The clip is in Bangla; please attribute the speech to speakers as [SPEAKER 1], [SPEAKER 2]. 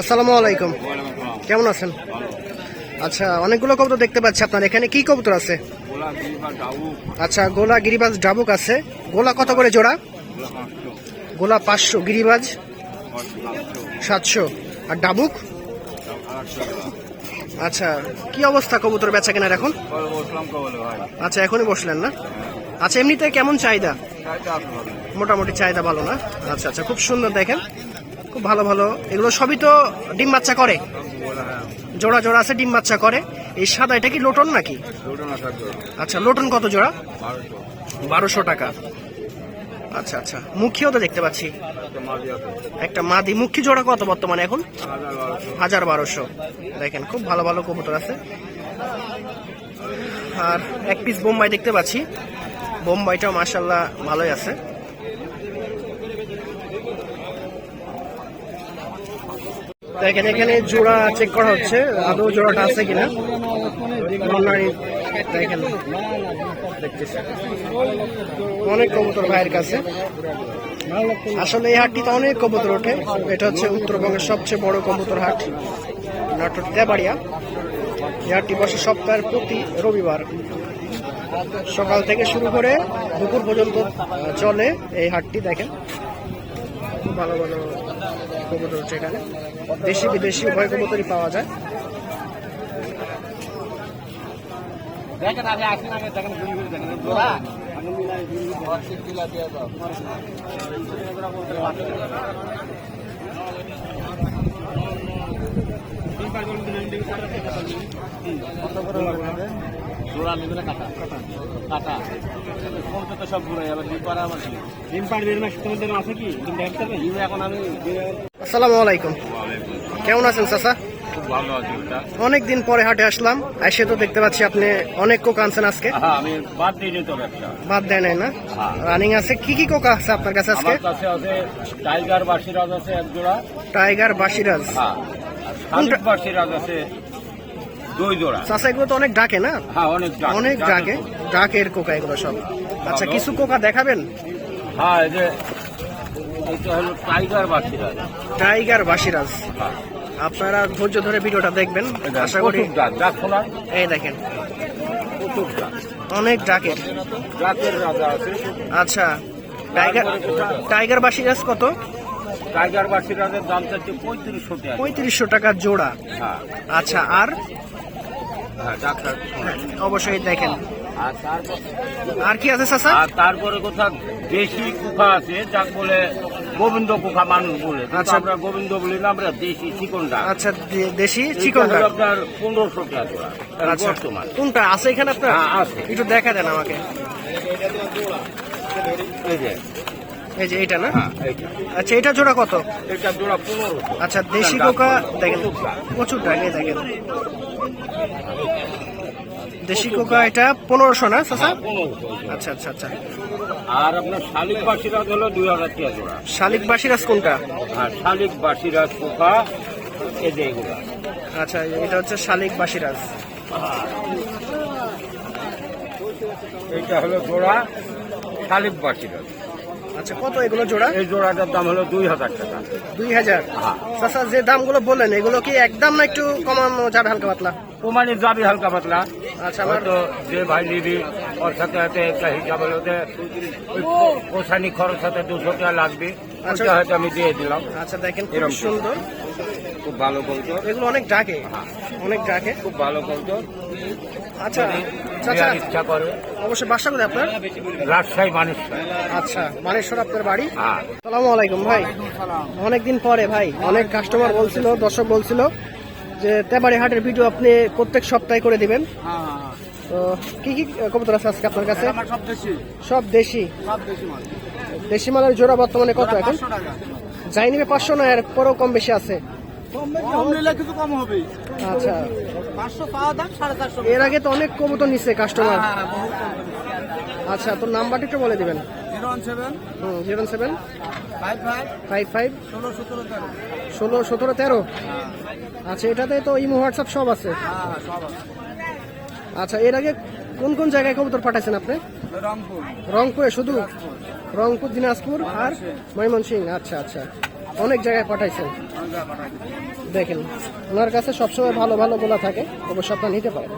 [SPEAKER 1] আসসালামু আলাইকুম। কেমন আছেন? আচ্ছা অনেকগুলো কবুতর দেখতে পাচ্ছি আপনার। এখানে কি কবুতর আছে? আচ্ছা গোলা গিরিবাজ ডাবুক আছে। গোলা কত করে জোড়া?
[SPEAKER 2] গোলা পাঁচশো
[SPEAKER 1] গিরিবাজ
[SPEAKER 2] সাতশো।
[SPEAKER 1] আর ডাবুক? আচ্ছা কি অবস্থা কবুতর বেচা কেনার এখন? আচ্ছা এখনই বসলেন না? আচ্ছা এমনিতে কেমন চাহিদা? মোটামুটি চাহিদা ভালো না? আচ্ছা আচ্ছা খুব সুন্দর দেখেন। খুব ভালো ভালো। এগুলো সবই তো ডিম বাচ্চা করে। জোড়া জোড়া আছে ডিম বাচ্চা করে। এই সাদা এটা কি লোটন নাকি? আচ্ছা লোটন কত জোড়া?
[SPEAKER 2] বারোশো।
[SPEAKER 1] টাকা। আচ্ছা আচ্ছা। মুখিও তো দেখতে পাচ্ছি।
[SPEAKER 2] একটা
[SPEAKER 1] মাদি মুখী জোড়া কত বর্তমানে এখন?
[SPEAKER 2] হাজার বারোশো।
[SPEAKER 1] হাজার বারোশো। দেখেন খুব ভালো ভালো কবুতর আছে। আর এক পিস বোম্বাই দেখতে পাচ্ছি। বোম্বাইটাও মাসাল্লাহ ভালোই আছে। দেখেন, এখানে জোড়া চেক করা হচ্ছে, আদৌ জোড়াটা আছে কিনা। অনেক কবুতর ভাইয়ের কাছে। আসলে এই হাটটিতে অনেক কবুতর ওঠে। এটা হচ্ছে উত্তরবঙ্গের সবচেয়ে বড় কবুতর হাট, নাটোর দেবাড়িয়া। এই হাটটি বসে সপ্তাহের প্রতি রবিবার। সকাল থেকে শুরু করে দুপুর পর্যন্ত চলে এই হাটটি, দেখেন। খুব ভালো ভালো কবুতর হচ্ছে এখানে দেশি বিদেশি উভয় কবুতরই পাওয়া যায়
[SPEAKER 2] দেখেন দেখেন ঘুরি ঘুরি দেখেন গোলা জোড়া নেবে না কাটা? কাটা। কাটা। ফোনটা তো সব ঘুরে যাবে ডিম পাড়া আমার ডিম পাড়ি বের মাস তোমাদের আছে কি? ডিম দেখতে হবে? ডিম এখন আমি
[SPEAKER 1] আসসালামু আলাইকুম। কেমন আছেন চাচা?
[SPEAKER 2] খুব ভালো আছি ওটা
[SPEAKER 1] অনেক দিন পরে হাটে আসলাম এসে তো দেখতে পাচ্ছি আপনি অনেক কোক আনছেন আজকে।
[SPEAKER 2] হ্যাঁ আমি বাদ দিয়ে দিতে ব্যবসা।
[SPEAKER 1] বাদ দেয় নাই না?
[SPEAKER 2] হ্যাঁ।
[SPEAKER 1] রানিং আছে কি কি কোকা আছে আপনার কাছে আজকে?
[SPEAKER 2] কাছে আছে টাইগার বাসিরাজ আছে এক জোড়া।
[SPEAKER 1] টাইগার বাসিরাজ
[SPEAKER 2] হ্যাঁ। বাসিরাজ আছে দুই জোড়া।
[SPEAKER 1] চাচা এগুলো তো অনেক ডাকে না?
[SPEAKER 2] হ্যাঁ অনেক
[SPEAKER 1] অনেক ডাকে ডাকের কোকা এগুলো সব। আচ্ছা কিছু কোকা দেখাবেন?
[SPEAKER 2] হ্যাঁ এই যে এটা হলো টাইগার বাসিরাজ।
[SPEAKER 1] টাইগার বাসিরাজ।
[SPEAKER 2] হ্যাঁ।
[SPEAKER 1] আপনারা ধৈর্য ধরে ভিডিওটা দেখবেন। আশা করি এই দেখেন। অনেক ডাকের।
[SPEAKER 2] ডাকের রাজা আছে।
[SPEAKER 1] আচ্ছা টাইগার টাইগার বাসিরাজ কত?
[SPEAKER 2] টাইগার বাসিরাজের দাম চাচ্ছে পঁয়ত্রিশশো টাকা।
[SPEAKER 1] পঁয়ত্রিশশো টাকা জোড়া।
[SPEAKER 2] হ্যাঁ।
[SPEAKER 1] আচ্ছা আর। অবশ্যই দেখেন।
[SPEAKER 2] আর
[SPEAKER 1] কি আছে চাচা?
[SPEAKER 2] আর তারপরে কোথাও দেশি কুখা আছে যাক বলে গোবিন্দ কুখা মানুষ বলে।
[SPEAKER 1] আচ্ছা।
[SPEAKER 2] আমরা গোবিন্দ বলি না আমরা দেশি চিকনটা।
[SPEAKER 1] আচ্ছা দেশি
[SPEAKER 2] চিকনটা। আপনার পনেরোশো টাকা
[SPEAKER 1] আচ্ছা।
[SPEAKER 2] বর্তমান।
[SPEAKER 1] কোনটা? আছে এখানে আপনার?
[SPEAKER 2] হ্যাঁ, আছে।
[SPEAKER 1] একটু দেখা দেন আমাকে।
[SPEAKER 2] এই যে।
[SPEAKER 1] এই যে এটা না?
[SPEAKER 2] হ্যাঁ
[SPEAKER 1] আচ্ছা এটা জোড়া কত?
[SPEAKER 2] এটা জোড়া পনেরোশো।
[SPEAKER 1] আচ্ছা দেশি কোকা দেখেন। প্রচুর টাকা দেখেন। দেশি কোকা এটা পনেরোশো না চাচা? আচ্ছা আচ্ছা আচ্ছা।
[SPEAKER 2] আর আপনার শালিক বাসিরাজ হলো দুই হাজার টাকা জোড়া।
[SPEAKER 1] শালিক বাসিরাজ কোনটা?
[SPEAKER 2] আর শালিক বাসিরাজ এই যে এগুলা।
[SPEAKER 1] আচ্ছা এটা হচ্ছে শালিক বাসিরাজ
[SPEAKER 2] এইটা হলো জোড়া শালিক বাসিরাজ
[SPEAKER 1] আচ্ছা কত এগুলো জোড়া?
[SPEAKER 2] এই জোড়াটার দাম হলো দুই হাজার টাকা।
[SPEAKER 1] দুই হাজার?
[SPEAKER 2] হ্যাঁ।
[SPEAKER 1] চাচা যে দামগুলো বললেন এগুলো কি একদম না একটু কমানো যাবে হালকা পাতলা?
[SPEAKER 2] কুমানি যাবি হালকা পাতলা।
[SPEAKER 1] আচ্ছা
[SPEAKER 2] হয়তো যে ভাই নিবি ওর সাথে হাতে একটা হিসাব হলো যে পোষানি খরচ সাথে দুশো টাকা লাগবে।
[SPEAKER 1] আচ্ছা।
[SPEAKER 2] হয়তো আমি দিয়ে দিলাম।
[SPEAKER 1] আচ্ছা দেখেন খুব সুন্দর।
[SPEAKER 2] খুব ভালো বলতো।
[SPEAKER 1] এগুলো অনেক ডাকে।
[SPEAKER 2] হ্যাঁ।
[SPEAKER 1] অনেক ডাকে।
[SPEAKER 2] খুব ভালো বলতো।
[SPEAKER 1] আচ্ছা।
[SPEAKER 2] নেওয়ার ইচ্ছা করে।
[SPEAKER 1] অবশ্যই বাসা করে আপনার?
[SPEAKER 2] রাজশাহী মানুষ
[SPEAKER 1] আচ্ছা মানেশ্বর আপনার বাড়ি?
[SPEAKER 2] হ্যাঁ।
[SPEAKER 1] সালামু আলাইকুম ভাই। অনেকদিন পরে ভাই অনেক কাস্টমার বলছিল দর্শক বলছিল যে তেবাড়ি হাটের ভিডিও আপনি প্রত্যেক সপ্তাহে করে দিবেন। তো কি কি কবুতর আছে আজকে আপনার কাছে?
[SPEAKER 3] সব দেশি।
[SPEAKER 1] দেশি?
[SPEAKER 3] সব দেশি মাল।
[SPEAKER 1] দেশি মালের জোড়া বর্তমানে কত এখন? যাই নিবে পাঁচশো না এর পরেও কম বেশি আছে।
[SPEAKER 3] কম নিলে কিছু কম হবে
[SPEAKER 1] আচ্ছা।
[SPEAKER 3] পাঁচশো পাওয়া দাম সাড়ে চারশো
[SPEAKER 1] এর আগে তো অনেক কবুতর নিচ্ছে কাস্টমার
[SPEAKER 3] হ্যাঁ হ্যাঁ কম
[SPEAKER 1] আচ্ছা তোর নাম্বারটা একটু বলে দিবেন।
[SPEAKER 3] Zero one seven.
[SPEAKER 1] Hmm zero seven.
[SPEAKER 3] Five five.
[SPEAKER 1] Five five.
[SPEAKER 3] ষোলো সতেরো তেরো।
[SPEAKER 1] ষোলো সতেরো তেরো।
[SPEAKER 3] হ্যাঁ।
[SPEAKER 1] আচ্ছা এটাতে তো ইমো হোয়াটসঅ্যাপ সব আছে?
[SPEAKER 3] হ্যাঁ হ্যাঁ সব আছে।
[SPEAKER 1] আচ্ছা এর আগে কোন কোন জায়গায় কবুতর পাঠাইছেন আপনি?
[SPEAKER 3] রংপুর।
[SPEAKER 1] রংপুরে শুধু? রংপুর। দিনাজপুর আর ময়মনসিং আচ্ছা আচ্ছা। অনেক জায়গায় পাঠাইছেন। দেখেন, ওনার কাছে সবসময় ভালো ভালো গোলা থাকে, অবশ্য আপনার নিতে পারেন।